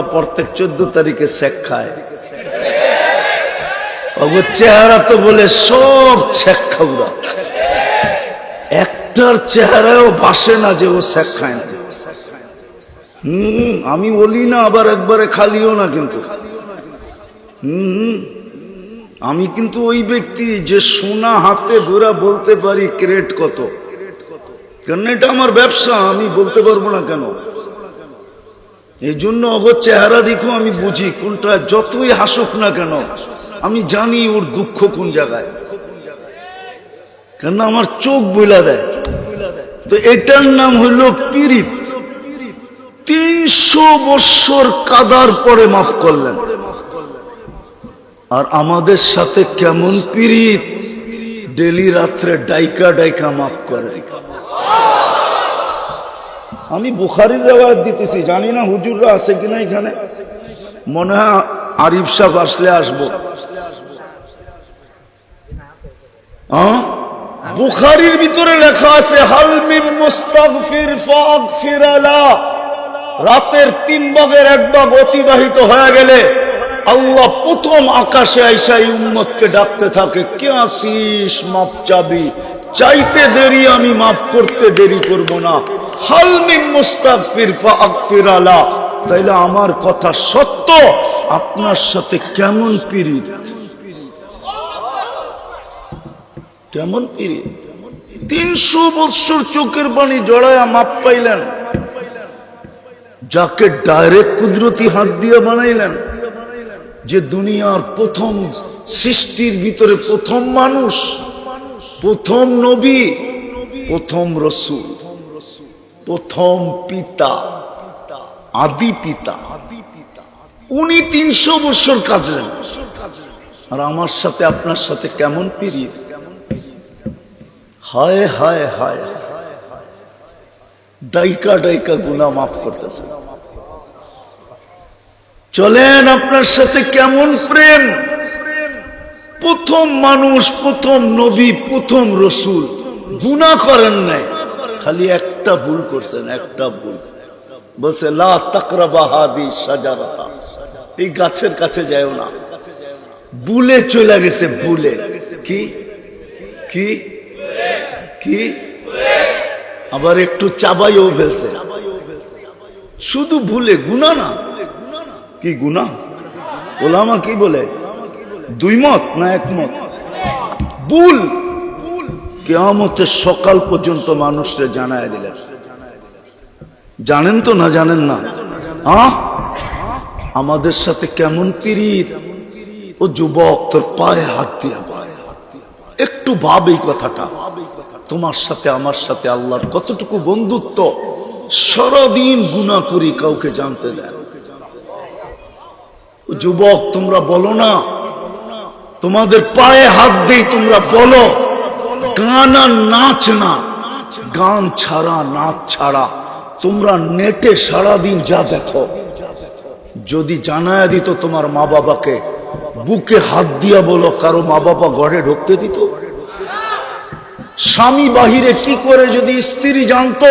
প্রত্যেক চোদ্দ তারিখে শেখ খায়। চেহারা তো বলে সব শেখ খাউরা একটার চেহারাও বাসে না যে ও শেখ খায় না। হম, আমি বলি না, আবার একবারে খালিও না কিন্তু। হম, আমি কিন্তু ওই ব্যক্তি যে সোনা হাতে ধরে বলতে পারি ক্রেট কত। কারণ এটা আমার ব্যবসা, আমি বলতে পারব না কেন? এই জন্য অগর চেহারা দেখো, আমি বুঝি কোনটা যতই হাসুক না কেন, আমি জানি ওর দুঃখ কোন জায়গায়। কেন আমার চোখ বইলা দেয়। তো এটার নাম হইল পিরিত তিনশো বৎসর কাদার পরে মাফ করলেন। আর আমাদের সাথে কেমন পিরিত ডেলি রাত্রে ডাইকা ডাইকা মাফ করে। আমি বুখারির রেওয়ায়ত দিতেছি, জানি না হুজুররা আছে কিনা এখানে। মনে হয় আরিফ সাহ আসলে আসব? বুখারির ভিতরে লেখা আছে হালমিন মুস্তাগফির ফাগফির আলা। রাতের তিন ভাগের এক ভাগ অতিবাহিত হয়ে গেলে আল্লাহ প্রথম আকাশে আইসা এই উম্মতকে ডাকতে থাকে, কে আসিস মাপ চাবি? চাইতে দেরি, আমি মাফ করতে দেরি করব না। হালমিন মুস্তাগফির ফাগফির আলা। তাইলে আমার কথা সত্য? আপনার সাথে কেমন পিরিত কেমন পিরিত তিনশো বৎসর চোখের পানি জড়ায়া মাপ পাইলেন। যাকে ডাইরেক্ট কুদরতি হাত দিয়ে বানাইলেন। যে দুনিয়ার প্রথম সৃষ্টির ভিতরে প্রথম মানুষ। প্রথম নবী, প্রথম রসুল, প্রথম পিতা, আদি পিতা। উনি তিনশো বছর কাঁদলেন আর আমার সাথে আপনার সাথে কেমন পিরিত হায় হায় হায় ডাইকা ডাইকা গুনা মাফ করতেছেন। চলেন আপনার সাথে কেমন প্রেম? প্রথম মানুষ, প্রথম নবী, প্রথম রসুল। গুণা করেন নাই। খালি একটা ভুল করছেন, একটা ভুল। বলছে, লা এই গাছের কাছে যায়ও না। বুলে চলে গেছে, বুলে। কি? কি? কি? আবার একটু চাবাইও ফেলছে। শুধু ভুলে গুণা না। কি গুণা ওলামা কি বলে? দুই মত না একমত ভুল। কেয়ামতের সকাল পর্যন্ত মানুষরে জানায় দিলেন। জানেন তো না জানেন না? হ্যাঁ আমাদের সাথে কেমন পিরিত ও যুবক, তোর পায়ে হাত দিয়া পায়ে দিয়া। একটু ভাব এই কথাটা। তোমার সাথে, আমার সাথে আল্লাহর কতটুকু বন্ধুত্ব, সারাদিন গুণা করি কাউকে জানতে ও যুবক, তোমরা বলো না তোমাদের পায়ে হাত দিই তোমরা বলো গান নাচ না, গান ছাড়া, নাচ ছাড়া। তোমরা নেটে সারাদিন যা দেখো। যদি জানায় দিত তোমার মা বাবাকে, বুকে হাত দিয়া বলো, কারও মা বাবা ঘরে ঢুকতে দিত। স্বামী বাহিরে কি করে যদি স্ত্রী জানতো?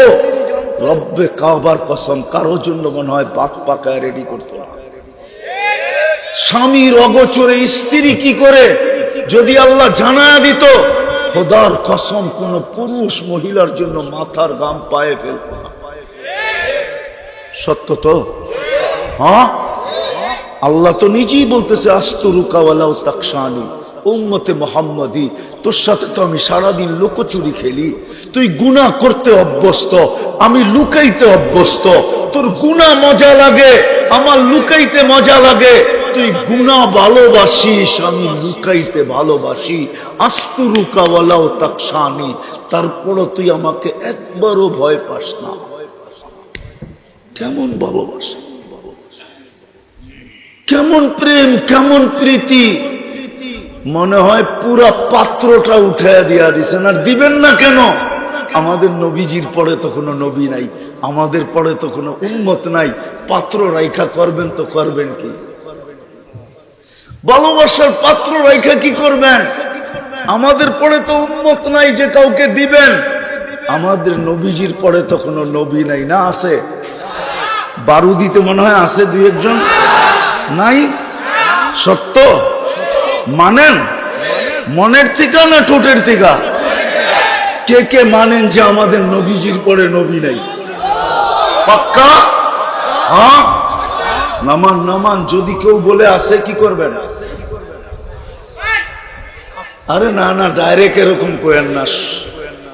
রব্বে কাবার কসম, কারোর জন্য মনে হয় বাক পাকায় রেডি করতো না। স্বামীর অগোচরে স্ত্রী কি করে? যদি আল্লাহ জানায় দিত, খোদার কসম কোন পুরুষ মহিলার জন্য মাথার গাম পায়ে ফেলত সত্য তো? হ্যাঁ? আল্লাহ তো নিজেই বলতেছে আস্তরুকাওয়ালাও তাকসানি উম্মতে মোহাম্মদি, তোর সাথে তো আমি সারাদিন লুকোচুরি খেলি। তুই গুণা করতে অভ্যস্ত, আমি লুকাইতে অভ্যস্ত। তোর গুণা মজা লাগে, আমার লুকাইতে মজা লাগে। তুই গুণা ভালোবাসিস, আমি লুকাইতে ভালোবাসি। আস্তরুকাওয়ালাও তাকসানি তারপরও তুই আমাকে একবারও ভয় পাস না। কেমন ভালোবাসা? কেমন প্রেম, কেমন প্রীতি? মনে হয় পুরা পাত্রটা উঠে দিয়া দিছেন। আর দিবেন না কেন? আমাদের নবীজির পরে তো কোনো নবী নাই, আমাদের পরে তো কোনো উন্মত নাই। পাত্র রাইখা করবেন তো করবেন কি? ভালোবাসার পাত্র রাইখা কি করবেন? আমাদের পরে তো উন্মত নাই যে কাউকে দিবেন। আমাদের নবীজির পরে তো কোনো নবী নাই। না আছে? বারুদিতে মনে হয় আছে দুই একজন? নাই? সত্য? মানেন? মনের থেকে না ঠোঁটের থেকে? কে কে মানেন যে আমাদের নবীজির পরে নবী নাই? পাক্কা? হ্যাঁ? নামান নামান, যদি কেউ বলে আসে, কি করবেন? আরে না না ডাইরেক্ট এরকম করেন না।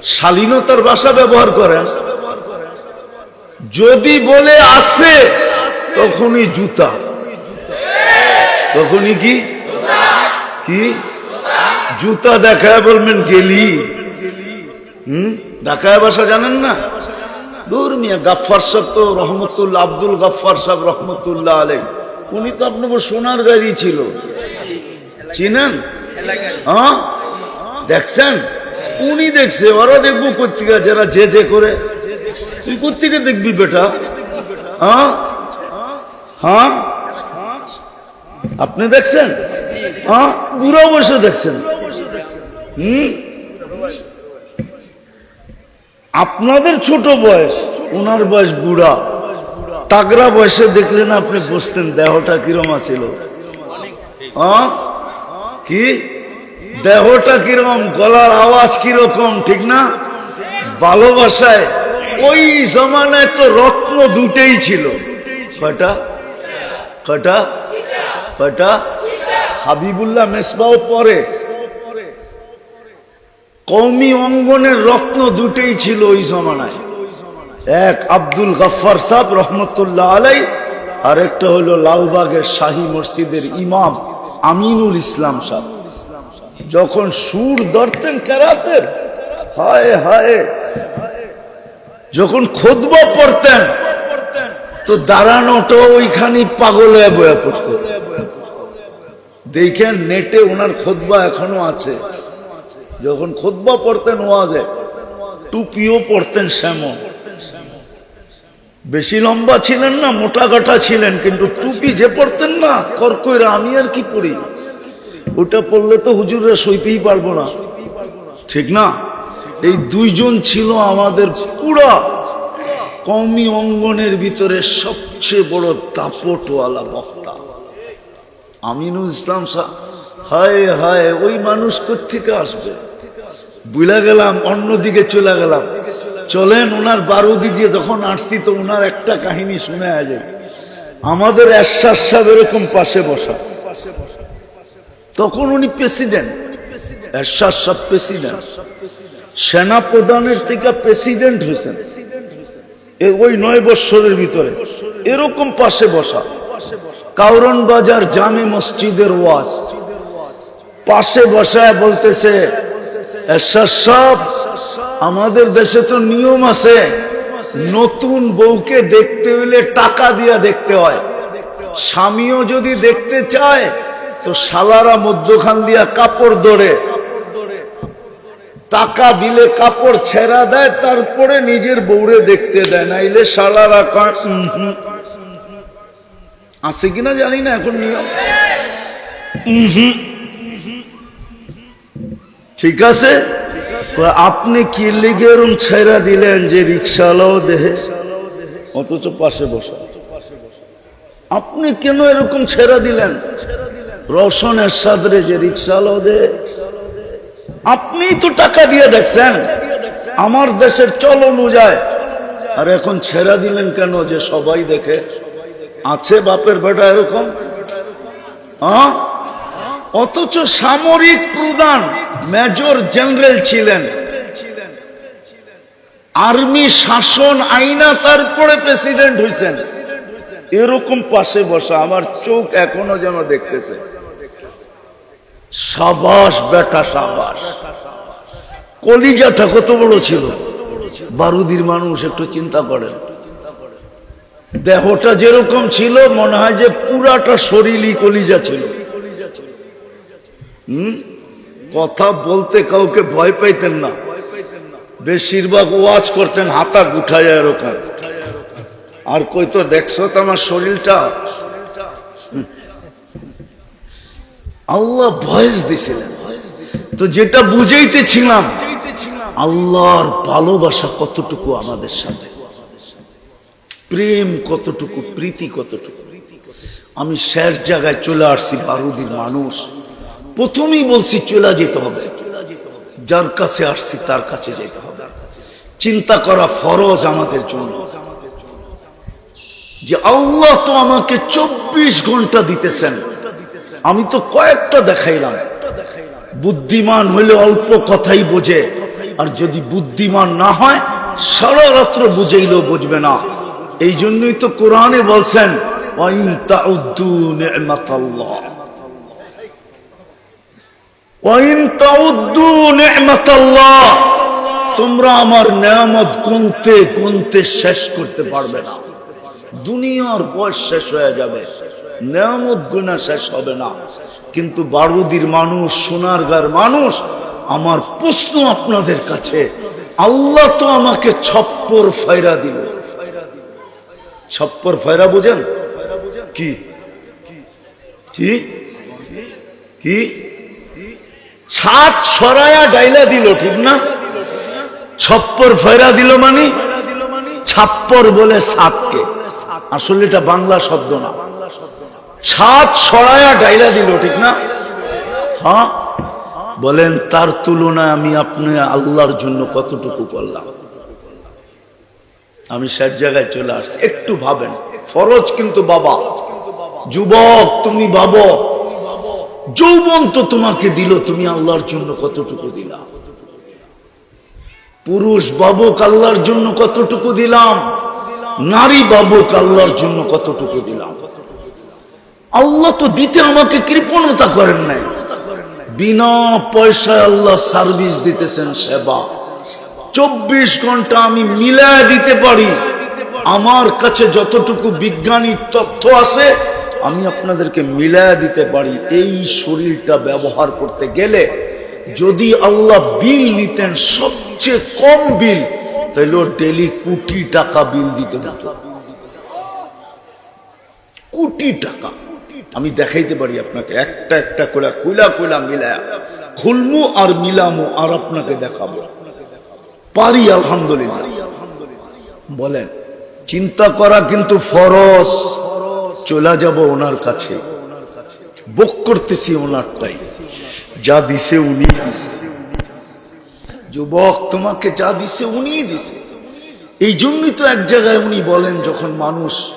শালীনতার ভাষা ব্যবহার করেন। যদি বলে আসে, তখনই জুতা। তখনই কি? কি? জুতা দেখায় বলবেন গেলি। হুম? ঢাকায় ভাষা জানেন না? দূর মিয়া, গাফফার সাহেব তো রহমতুল্লাহ, আব্দুল গাফফার সাহেব রহমতুল্লাহ আলাই উনি তো আপনার সোনার গাড়ি ছিল। চিনেন? হ্যাঁ? দেখছেন? উনি দেখছে ওরা দেখব কোথেকে যারা যে যে করে। তুই কোথেকে দেখবি বেটা? হ্যাঁ? হ্যাঁ? আপনি দেখছেন? হ্যাঁ? বুড়ো বসে দেখছেন। হুম? আপনাদের ছোট বয়স, ওনার বয়স বুড়া। তাগরা বয়সে দেখলেন আপনি বসতেন, দেহটা কিরম আছিল? হ্যাঁ? কি? দেহটা কীরকম গলার আওয়াজ কীরকম, ঠিক না? ভালোবাসায় ওই জমানায় তো রত্ন দুটেই ছিল। কয়টা? কটা কয়টা? হাবিবুল্লাহ মেসবাও পরে। কৌমি অঙ্গনের রত্ন দুটেই ছিল ওই জমানায়। এক আব্দুল গফার সাহ রহমতুল্লাহ আলাই আর একটা হলো লালবাগের শাহী মসজিদের ইমাম আমিনুল ইসলাম সাহ যখন সুর ধরতেন কেরাতের, হায় হায়, যখন খোদবা পড়তেন, তো দাঁড়ানোটা ওইখানে পাগল বয়া পড়ত। দেখেন নেটে ওনার খোদবা এখনও আছে। যখন খোদবা পড়তেন ওয়াজে, টুপিও পড়তেন শ্যামন বেশি লম্বা ছিলেন না, মোটা গাটা ছিলেন, কিন্তু টুপি যে পড়তেন না করকইরা আমি আর কি পড়ি? ওটা পড়লে তো হুজুররা সইতেই পারব না। ঠিক না? এই দুইজন ছিল আমাদের পুরা কমি অঙ্গনের ভিতরে সবচেয়ে বড় দাপটওয়ালা বক্তা। আমিনুল ইসলাম শাহ হায় হায়, ওই মানুষ কোথেকে আসবে? বুঝলা গেলাম অন্যদিকে চলে গেলাম। চলেন ওনার বারুদি দিয়ে যখন আসছি তো ওনার একটা কাহিনী শুনে যায় আমাদের এরশাদ সাহেব এরকম পাশে বসা। তখন উনি প্রেসিডেন্ট। এরশাদ সাহেব প্রেসিডেন্ট। সেনা প্রধানের থেকে প্রেসিডেন্ট হয়েছেন। ওই নয় বৎসরের ভিতরে। এরকম পাশে বসা। কাউরন বাজার জামে মসজিদের ওয়াজ। পাশে বসায় বলতেছে সাহেব আমাদের দেশে তো নিয়ম আছে নতুন বউকে দেখতে হলে টাকা দিয়া দেখতে হয় স্বামীও যদি দেখতে চায় তো শালারা মধ্যখান দিয়া কাপড় ধরে টাকা দিলে কাপড় ছেড়া দেয় তারপরে নিজের বউরে দেখতে দেয় কয়, "উম হুম।" আছে কিনা জানি না এখন নিয়ম হুম। ঠিক আছে? আপনি কি লিগে এরম ছেড়া দিলেন যে রিক্সাওয়ালাও দেহে? অথচ পাশে বসা। আপনি কেন এরকম ছেড়া দিলেন? রোশনের সাদরে যে রিক্সাওয়ালাও দেহে। আপনি তো টাকা দিয়ে দেখছেন। আমার দেশের চল অনুযায়ী। আর এখন ছেড়া দিলেন কেন যে সবাই দেখে? আছে বাপের বেটা এরকম? হ্যাঁ অথচ সামরিক প্রধান মেজর জেনারেল ছিলেন। আর্মি শাসন আইনা তারপরে প্রেসিডেন্ট হয়েছেন এরকম পাশে বসা আমার চোখ এখনও যেন দেখতেছে। সাবাস বেটা সাবাস। কলিজাটা কত বড় ছিল। বারুদির মানুষ একটু চিন্তা করেন। দেহটা যেরকম ছিল, মনে হয় যে পুরাটা শরীরই কলিজা ছিল। হুম? কথা বলতে কাউকে ভয় পাইতেন না। বেশিরভাগ ওয়াজ করতেন হাতা গুঠায় এরকম আর কই তো দেখছ তো আমার শরীরটা? আল্লাহ ভয়েস দিছিলেন। তো যেটা বুঝাইতেছিলাম, আল্লাহর ভালোবাসা কতটুকু আমাদের সাথে? প্রেম কতটুকু, প্রীতি কতটুকু? আমি শেষ জায়গায় চলে আসছি, বারুদির মানুষ। প্রথমেই বলছি, চলে যেতে হবে। যার কাছে আসছি, তার কাছে যেতে হবে। চিন্তা করা ফরজ আমাদের জন্য। যে আল্লাহ তো আমাকে চব্বিশ ঘণ্টা দিতেছেন। আমি তো কয়েকটা দেখাইলাম। বুদ্ধিমান হলে অল্প কথাই বোঝে। আর যদি বুদ্ধিমান না হয়, সারা রাত্র বুঝেইলেও বুঝবে না। এই জন্যই তো কোরআনে বলছেন তোমরা আমার নেয়ামত গুনতে গুনতে শেষ করতে পারবে না। দুনিয়ার বয়স শেষ হয়ে যাবে, নেয়ামত গুণা শেষ হবে না। কিন্তু বারুদির মানুষ সোনারগার মানুষ, আমার প্রশ্ন আপনাদের কাছে, আল্লাহ তো আমাকে ছপ্পর ফায়রা দিল। ছপ্পর ফায়রা বুঝেন? কি? কি? কি? ছাদ সরায়া ডাইলা দিল, ঠিক না? ছপ্পর ফেরা দিল মানে? ছাপ্পর বলে সাতকে আসলে এটা বাংলা শব্দ না। ছাদ সরায়া ডাইলা দিল, ঠিক না? হ্যাঁ? বলেন, তার তুলনায় আমি আপনি আল্লাহর জন্য কতটুকু করলাম? আমি শেষ জায়গায় চলে আসছি। একটু ভাবেন। ফরজ কিন্তু বাবা। যুবক, তুমি ভাবো। যৌবন তো তোমাকে দিল, তুমি আল্লাহর জন্য কতটুকু দিলা? পুরুষ বাবক আল্লাহর জন্য কতটুকু দিলাম? নারী বাবক আল্লাহর জন্য কতটুকু দিলাম? আল্লাহ তো দিতে আমাকে কৃপণতা করেন নাই। বিনা পয়সায় আল্লাহ সার্ভিস দিতেছেন সেবা। চব্বিশ ঘণ্টা আমি মিলায় দিতে পারি। আমার কাছে যতটুকু বিজ্ঞানী তথ্য আছে আমি আপনাদেরকে মিলায় দিতে পারি, এই শরীরটা ব্যবহার করতে গেলে যদি আল্লাহ বিল নিতেন, সবচেয়ে কম বিল, তাহলে ডেলি কোটি টাকা বিল দিতে। কোটি টাকা। আমি দেখাইতে পারি আপনাকে, একটা একটা করে, কুইলা কুইলা মিলা খুলমু আর মিলামু আর আপনাকে দেখাবো। পারি, আলহামদুলিল্লাহ। বলেন, চিন্তা করা কিন্তু ফরজ। চলে যাব ওনার কাছে। বক করতেছি ওনারটাই। যা দিছে উনি যুবক, তোমাকে যা দিছে উনি দিছে। এই জন্যই তো এক জায়গায় উনি বলেন, যখন মানুষ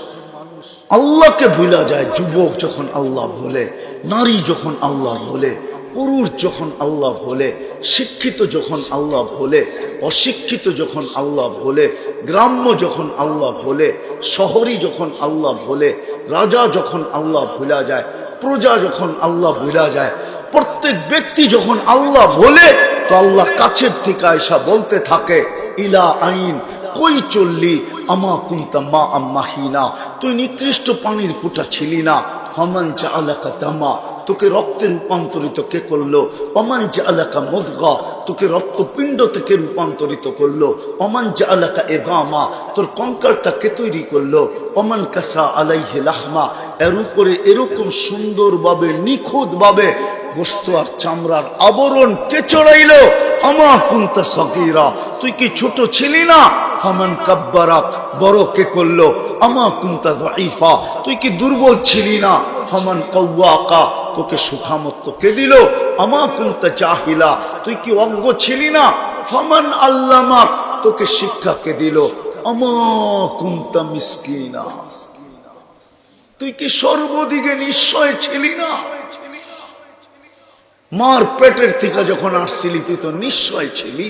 আল্লাহকে ভুলা যায়, যুবক যখন আল্লাহ বলে, নারী যখন আল্লাহ বলে পুরুষ যখন আল্লাহ বলে, শিক্ষিত যখন আল্লাহ বলে, অশিক্ষিত যখন আল্লাহ বলে, গ্রাম্য যখন আল্লাহ বলে শহরই যখন আল্লাহ বলে, রাজা যখন আল্লাহ ভুলা যায়, প্রজা যখন আল্লাহ ভুলা যায়, প্রত্যেক ব্যক্তি যখন আল্লাহ বলে, তো আল্লাহ কাছের থেকে আয়সা বলতে থাকে, ইলা আইন, কই চললি? আমা কুন্তা মা আম্মাহিনা, তুই নিকৃষ্ট পানির ফুটা ছিলি না, ফমান চা আলাকা দামা তোকে রক্তে রূপান্তরিত কে করল? অমান যে আলাকা মদগা, তোকে রক্তপিণ্ড থেকে রূপান্তরিত করল। অমান যে আলাকা এগামা, তোর কঙ্কালটা কে তৈরি করল? অমান কাসা আলাইহে লাহমা, এর উপরে এরকম সুন্দরভাবে, নিখুঁতভাবে গোস্ত আর চামড়ার আবরণ কে চড়াইলো? আমা কুন্তা তুই কি ছোট ছিলি না? করল? তুই কি দুর্বল ছিলি না? কৌয়াকা তোকে চাহিলা তুই কি অজ্ঞ ছিলি না? ফামান আল্লামাক তোকে শিক্ষা কে দিল? আমা মিসকিনা। তুই কি সর্বদিকে নিশ্চয় ছিলি না? মার পেটের থেকে যখন আসছিলি, তুই তো নিশ্চয় ছিলি।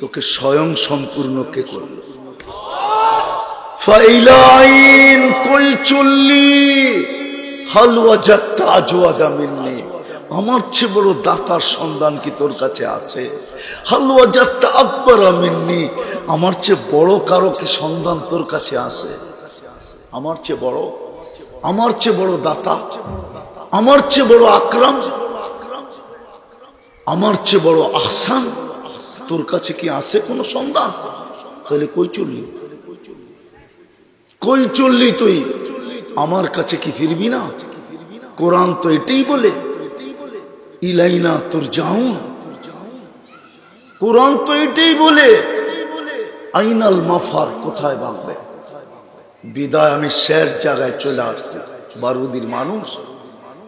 তোকে স্বয়ং সম্পূর্ণ কে করল? ফাইলাইন কই চললি হালুয়া যাত্রা আজওয়াদা মিলনি আমার চেয়ে বড় দাতার সন্ধান কি তোর কাছে আছে? হালুয়া যাত্রা আকবর মিন্নি। আমার চেয়ে বড় কারও কি সন্ধান তোর কাছে আছে? আমার চেয়ে বড়? আমার চেয়ে বড় দাতা? আমার চেয়ে বড় আকরাম? আমার চেয়ে বড় আহসান? তোর কাছে কি আছে কোনো সন্ধান? তাহলে কই চললি? কই চললি তুই? আমার কাছে কি ফিরবি না? কোরআন তো এটাই বলে, ইলাইনা তোর যাউন কোরআন তো এটাই বলে, আইনাল মাফার কোথায় ভাগবে? বিদায় আমি শেষ জায়গায় চলে আসছি। বারুদির মানুষ,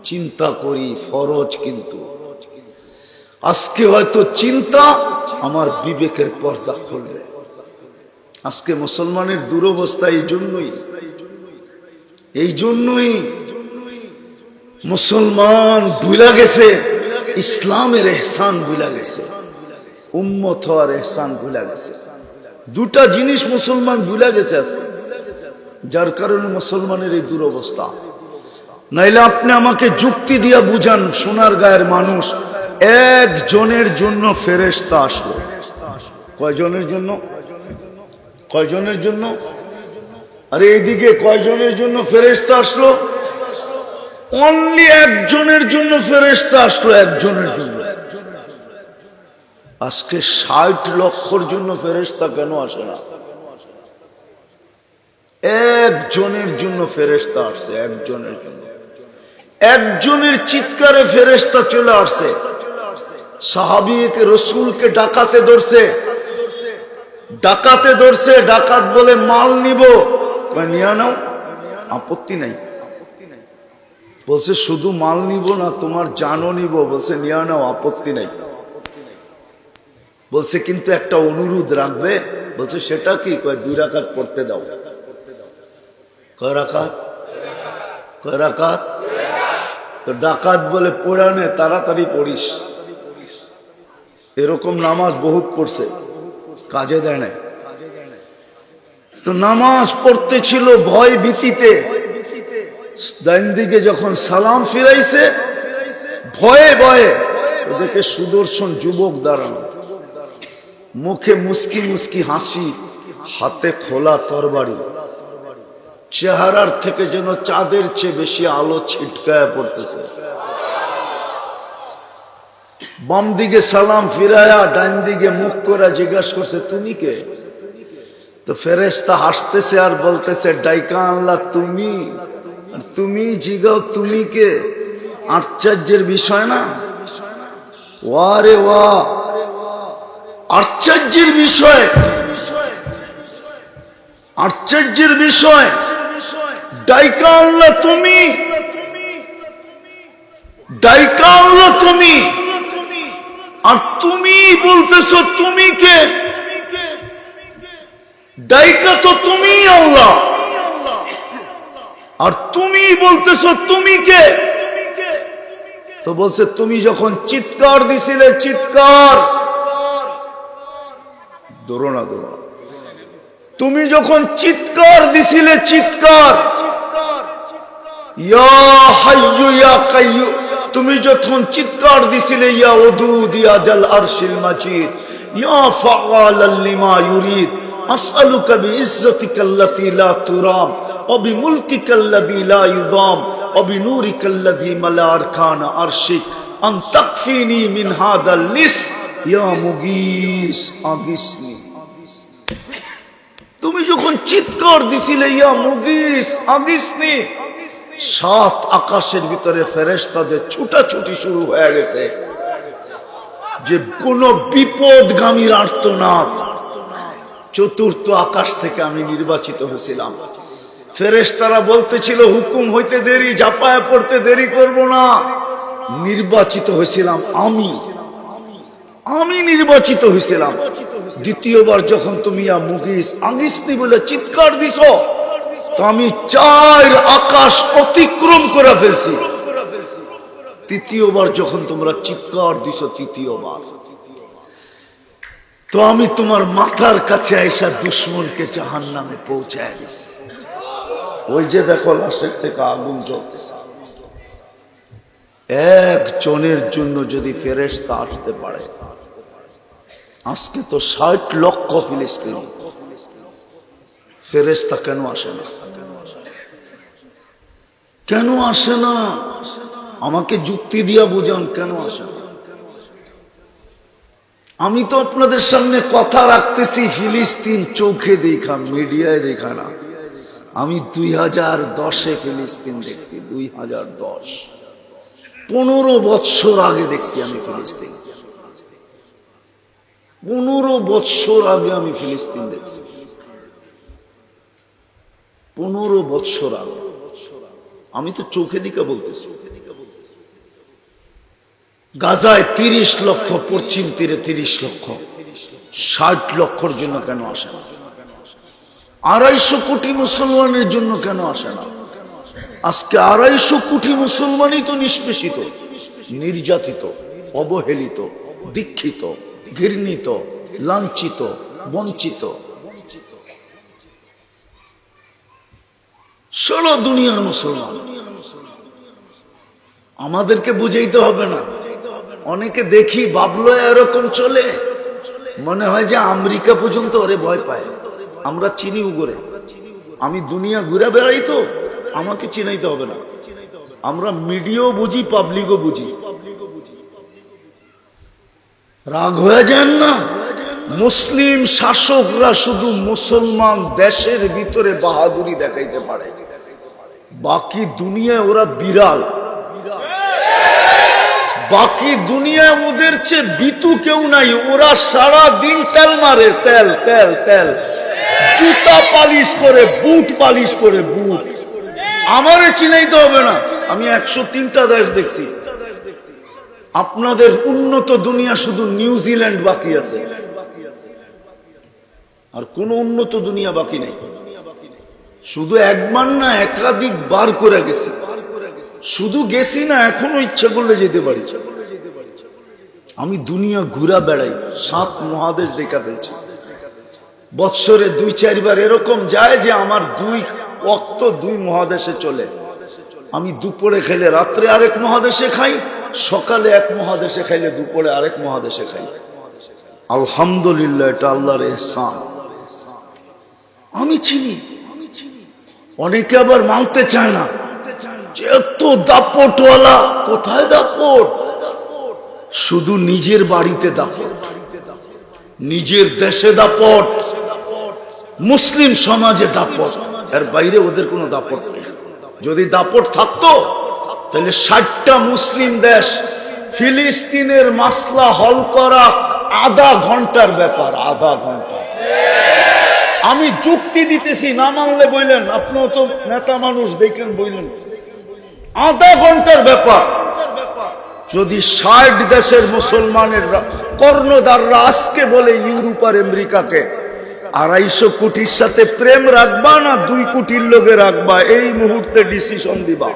চিন্তা করি, ফরজ কিন্তু। আজকে হয়তো চিন্তা আমার বিবেকের পর্দা খুলবে। আজকে মুসলমানের দুরবস্থা এই জন্যই। এই জন্যই মুসলমান ভুলা গেছে, ইসলামের এহসান ভুলা গেছে, উম্মত হওয়ার এহসান ভুলা গেছে। দুটা জিনিস মুসলমান ভুলা গেছে আজকে, যার কারণে মুসলমানের এই দুরবস্থা। নাইলে আপনি আমাকে যুক্তি দিয়া বুঝান, সোনার গায়ের মানুষ একজনের জন্য ফেরেস্তা আসলো। কয়জনের জন্য? কয়জনের জন্য? আরে এইদিকে কয়জনের জন্য ফেরেস্তা আসলো? অনলি একজনের জন্য ফেরেস্তা আসলো, একজনের জন্য। আজকে ষাট লক্ষর জন্য ফেরেস্তা কেন আসে না? একজনের জন্য ফেরেস্তা আসছে, একজনের জন্য। একজনের চিৎকারে ফেরেস্তা চলে আসছে। সাহাবিকে, রসুলকে ডাকাতে ধরছে। ডাকাতে ধরছে, ডাকাত বলে মাল নিব। নিয়া নাও, আপত্তি নাই। বলছে, শুধু মাল নিব না, তোমার জানও নিব। বলছে, নিয়া নাও, আপত্তি নাই। বলছে, কিন্তু একটা অনুরোধ রাখবে। বলছে, সেটা কি? কয়, দুই রাকাত পড়তে দাও। কয় রাকাত? কয় রাকাত? তো ডাকাত বলে পড়ানে তাড়াতাড়ি পড়িস। এরকম নামাজ বহুত পড়ছে। কাজে দেয় নাই। তো নামাজ পড়তে ছিল ভয় ভীতিতে। দিকে যখন সালাম ফিরাইছে, ভয়ে ভয়ে ওদেরকে সুদর্শন যুবক দাঁড়ানো। মুখে মুস্কি মুস্কি হাসি, হাতে খোলা তরবারি। চেহারার থেকে যেন চাঁদের চেয়ে বেশি আলো ছিটকায় পড়তেছে। বাম দিকে সালাম ফিরায়া, ডান দিকে মুখ করে জিজ্ঞাসা করছে, তুমি কে? তো ফেরেস্তা হাসতেছে আর বলতেছে, ডাইকা আল্লাহ, তুমি? তুমি জিগাও, তুমি কে? আশ্চর্যের বিষয় না? ওয়ারে ওয়া। আশ্চর্যের বিষয়। আশ্চর্যের বিষয়। ডাইকা আল্লাহ, তুমি? ডাইকা আল্লাহ, তুমি? আর তুমি বলতেছো, তুমি কে? ডাইকা তো তুমি আল্লাহ। আর তুমি বলতেছো, তুমি কে? তো বলছে, তুমি যখন চিৎকার দিছিলে, চিৎকার। দৌড়ো না দৌড়ো না। তুমি যখন চিৎকার দিছিলে, চিৎকার। ইয়া হাইয়ু ইয়া কাইয়ু তুমি যখন চিৎকার দিছিলে, ইয়া ওদুদ দিয়া জাল আরশিল মাজিদ, ইয়া ফাআল লিমা ইউরিদ, আসআলুকা বিইজ্জাতিকা আল্লাতী লা তুরাম ওয়া বিমুলকিকা আল্লাযী লা ইউদাম ওয়া বিনূরিকা আল্লাযী মালা আরকান আরশিক আন তাকফিনি মিন হাদাল লিস ইয়া মুগীস, আগিসনি। তুমি যখন চিৎকার দিছিলে, ইয়া মুগীস, আগিসনি সাত আকাশের ভিতরে ফেরেস্তাদের ছুটাছুটি শুরু হয়ে গেছে, যে কোন বিপদগামীর আর্তনাদ। চতুর্থ আকাশ থেকে আমি নির্বাচিত হয়েছিলাম। ফেরেস্তারা বলতেছিল, হুকুম হইতে দেরি, ঝাপায় পড়তে দেরি করব না। নির্বাচিত হয়েছিলাম আমি। আমি নির্বাচিত হয়েছিলাম। দ্বিতীয়বার যখন তুমি মুগিস আঙ্গিসনি বলে চিৎকার দিছ তো আমি চার আকাশ অতিক্রম করে ফেলছি। তৃতীয়বার যখন তোমরা চিৎকার দিছ, তৃতীয়বার। তো আমি তোমার মাথার কাছে এসা দুশ্মনকে জাহান নামে পৌঁছায় দিছি। ওই যে দেখো, লাশের থেকে আগুন জ্বলতেছে। একজনের জন্য যদি ফেরেস্তা আসতে পারে, আজকে তো ষাট লক্ষ ফিলিস্তিনি। ফেরেস্তা কেন আসে না? কেন আসে না? আমাকে যুক্তি দিয়া বুঝান, কেন আসে না? আমি তো আপনাদের সামনে কথা রাখতেছি, ফিলিস্তিন চোখে দেখা, মিডিয়ায় দেখা না। আমি দুই হাজার দশে ফিলিস্তিন দেখছি, দুই হাজার দশ। পনেরো বৎসর আগে দেখছি আমি ফিলিস্তিন। পনেরো বৎসর আগে আমি ফিলিস্তিন দেখছি। পনেরো বৎসর আগে। আমি তো চোখে দিকে বলতেছি। গাজায় তিরিশ লক্ষ, পশ্চিম তীরে তিরিশ লক্ষ, ষাট লক্ষর জন্য কেন আসে না? আড়াইশো কোটি মুসলমানের জন্য কেন আসে না? আজকে আড়াইশো কোটি মুসলমানই তো নিষ্পেষিত, নির্যাতিত, অবহেলিত, দীক্ষিত, ঘৃণিত, লাঞ্ছিত, বঞ্চিত। ষোলো দুনিয়ার মুসলমান। আমাদেরকে বুঝাইতে হবে না। অনেকে দেখি বাবলো এরকম চলে। মনে হয় যে আমেরিকা পর্যন্ত ওরে ভয় পায়। আমরা চিনি উগরে। আমি দুনিয়া ঘুরে বেড়াই তো, আমাকে চিনাইতে হবে না। আমরা মিডিয়াও বুঝি, পাবলিকও বুঝি। রাগ হয়ে যান না। মুসলিম শাসকরা শুধু মুসলমান দেশের ভিতরে বাহাদুরি দেখাইতে পারে। বাকি দুনিয়ায় ওরা বিড়াল। বাকি দুনিয়ায় ওদের চেয়ে বিতু কেউ নাই, ওরা সারা দিন তেল মারে, তেল তেল তেল। জুতা পালিশ করে, বুট পালিশ করে, বুট। আমারে চিনাইতে হবে না। আমি একশো তিনটা দেশ দেখছি। আপনাদের উন্নত দুনিয়া শুধু নিউজিল্যান্ড বাকি আছে। আর কোন উন্নত দুনিয়া বাকি নেই। শুধু একবার না একাধিক বার করে গেছি। শুধু গেছি না, এখনও ইচ্ছা করলে যেতে পারি। আমি দুনিয়া ঘুরা বেড়াই, সাত মহাদেশ দেখা ফেলছি। বৎসরে দুই, চারবার এরকম যায় যে আমার দুই অক্ত দুই মহাদেশে চলে। আমি দুপুরে খেলে রাত্রে আরেক মহাদেশে খাই, সকালে এক মহাদেশে খাইলে দুপুরে আরেক মহাদেশে খাই। আলহামদুলিল্লাহ, এটা আল্লাহর এহসান। আমি চিনি। অনেকে আবার মানতে চায় না। এত দাপটওয়ালা, কোথায় দাপট? শুধু নিজের বাড়িতে দাপট। নিজের দেশে দাপট। মুসলিম সমাজে দাপট। এর বাইরে ওদের কোনো দাপট নেই। যদি দাপট থাকতো, তাহলে ষাটটা মুসলিম দেশ ফিলিস্তিনের মাসলা হল করা আধা ঘণ্টার ব্যাপার, আধা ঘণ্টা। আমি যুক্তি দিতেছি, না মানলে বললেন আপনিও তো নেতা মানুষ, দেখেন বললেন আধা ঘণ্টার ব্যাপার। যদি ষাট দেশের মুসলমানের কর্ণদাররা আজকে বলে ইউরোপ আর আমেরিকাকে, আড়াইশো কোটির সাথে প্রেম রাখবা না দুই কোটির লোকে রাখবা, এই মুহূর্তে ডিসিশন দিবা।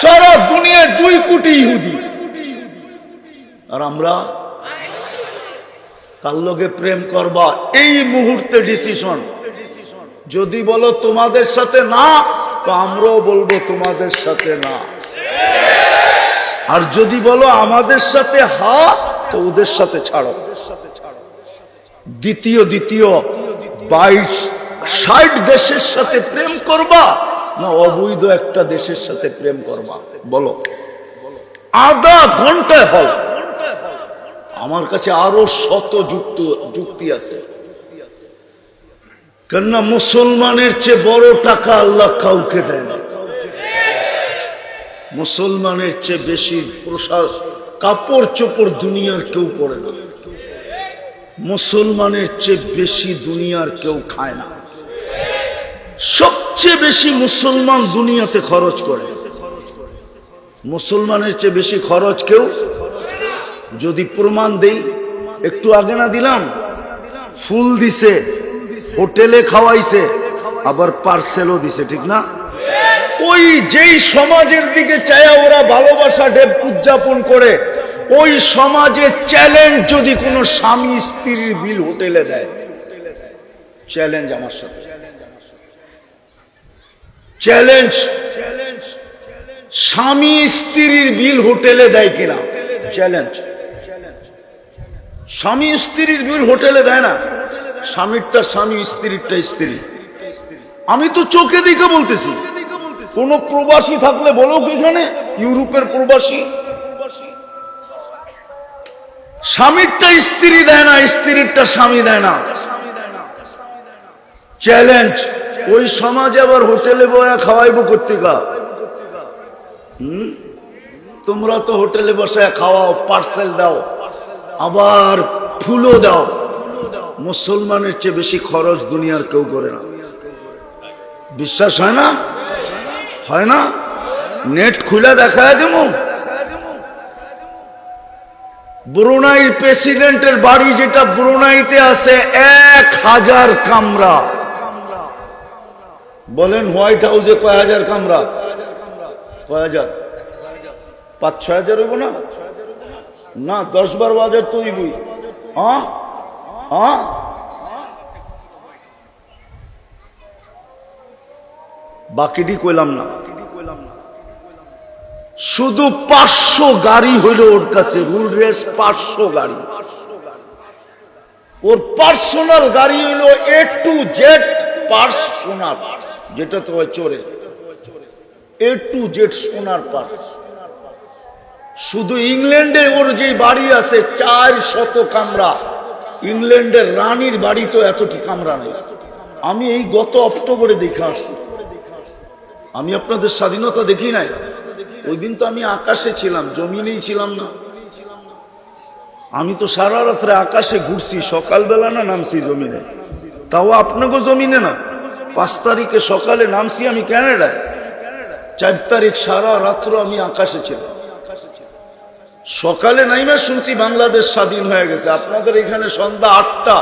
সারা দুনিয়ার দুই কোটি ইহুদি। আর আমরা কার লোকে প্রেম করবা। এই মুহূর্তে ডিসিশন যদি বলো তোমাদের সাথে না, তো আমরাও বলব তোমাদের সাথে না। আর যদি বলো আমাদের সাথে হা, তো ওদের সাথে ছাড়ো। দ্বিতীয় দ্বিতীয়, বাইশ, ষাট দেশের সাথে প্রেম করবা না অবৈধ একটা দেশের সাথে প্রেম করবা? বলো। আধা ঘন্টায় হল আমার কাছে আরও শত যুক্ত, যুক্তি আছে। কেননা মুসলমানের চেয়ে বড় টাকা আল্লাহ কাউকে দেয় না। মুসলমানের চেয়ে বেশি প্রসার কাপড় চোপড় দুনিয়ার কেউ পড়ে না। মুসলমানের চেয়ে বেশি দুনিয়ার কেউ খায় না। সবচেয়ে বেশি মুসলমান দুনিয়াতে খরচ করে। মুসলমানের চেয়ে বেশি খরচ কেউ যদি প্রমাণ দেই, একটু আগে না দিলাম? ফুল দিছে, হোটেলে খাওয়াইছে, আবার পার্সেলও দিছে, ঠিক না? ওই যেই সমাজের দিকে চায় ওরা ভালোবাসা ডে উদযাপন করে, ওই সমাজে চ্যালেঞ্জ যদি কোনো স্বামী স্ত্রীর বিল হোটেলে দেয়, চ্যালেঞ্জ আমার সাথে। চ্যালেঞ্জ, স্বামী স্ত্রীর বিল হোটেলে দেয় কিনা? চ্যালেঞ্জ। স্বামী স্ত্রীর বিল হোটেলে দেয় না। স্বামীরটা স্বামী, স্ত্রীরটা স্ত্রী। আমি তো চোখে দিকে বলতেছি, কোন প্রবাসী থাকলে বলো এখানে? ইউরোপের প্রবাসী। স্বামীরটা স্ত্রী দেয় না, স্ত্রীরটা স্বামী দেয় না। চ্যালেঞ্জ ওই সমাজে আবার হোটেলে বয়া খাওয়াইবো কর্তিকা। হম? তোমরা তো হোটেলে বসে খাওয়াও পার্সেল দাও। আবার ফুলও দাও। মুসলমানের চেয়ে বেশি খরচ দুনিয়ার কেউ করে না। বিশ্বাস হয় না? হয় না? নেট খুলে দেখায় দেবো। ব্রুনাইর প্রেসিডেন্টের বাড়ি যেটা ব্রুনাইতে আছে, এক হাজার কামরা। বলেন হোয়াইট হাউসে কয় হাজার কামরা? কয় হাজার? পাঁচ, ছয় হাজার হইব না? না দশ বারো হাজার তো হইবই হ্যাঁ হ্যাঁ বাকিটি কইলাম না। শুধু পাঁচশো গাড়ি হইল ওর কাছে, রুল রেস পাঁচশো গাড়ি। ওর পার্সোনাল গাড়ি হইল এ টু জেড পার্সোনাল যেটা তো চোরে এ টু জেড সোনার পার্স। শুধু ইংল্যান্ডে ওর যে বাড়ি আছে, চার শত কামরা। ইংল্যান্ডের রানীর বাড়ি তো এতটি কামরা নেই। আমি এই গত অক্টোবরে দেখে আসছি। আমি আপনাদের স্বাধীনতা দেখি নাই। ওই দিন তো আমি আকাশে ছিলাম, জমিনেই ছিলাম না। আমি তো সারা রাত্রে আকাশে ঘুরছি, সকালবেলা না নামছি জমিনে। তাও আপনাকে জমিনে না। পাঁচ তারিখে সকালে নামছি আমি ক্যানাডায়। চার তারিখ সারা রাত্র আমি আকাশে ছিলাম। সকালে নাইমা শুনছি বাংলাদেশ স্বাধীন হয়ে গেছে। আপনাদের এখানে সন্ধ্যা আটটা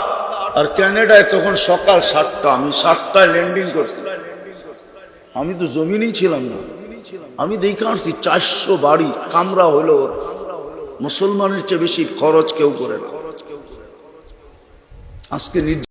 আর ক্যানাডায় তখন সকাল সাতটা। আমি সাতটায় ল্যান্ডিং করছি। আমি তো জমিনেই ছিলাম না। আমি দেখে আসছি চারশো বাড়ি কামরা হলো ওর। মুসলমানের চেয়ে বেশি খরচ কেউ করে না। আজকে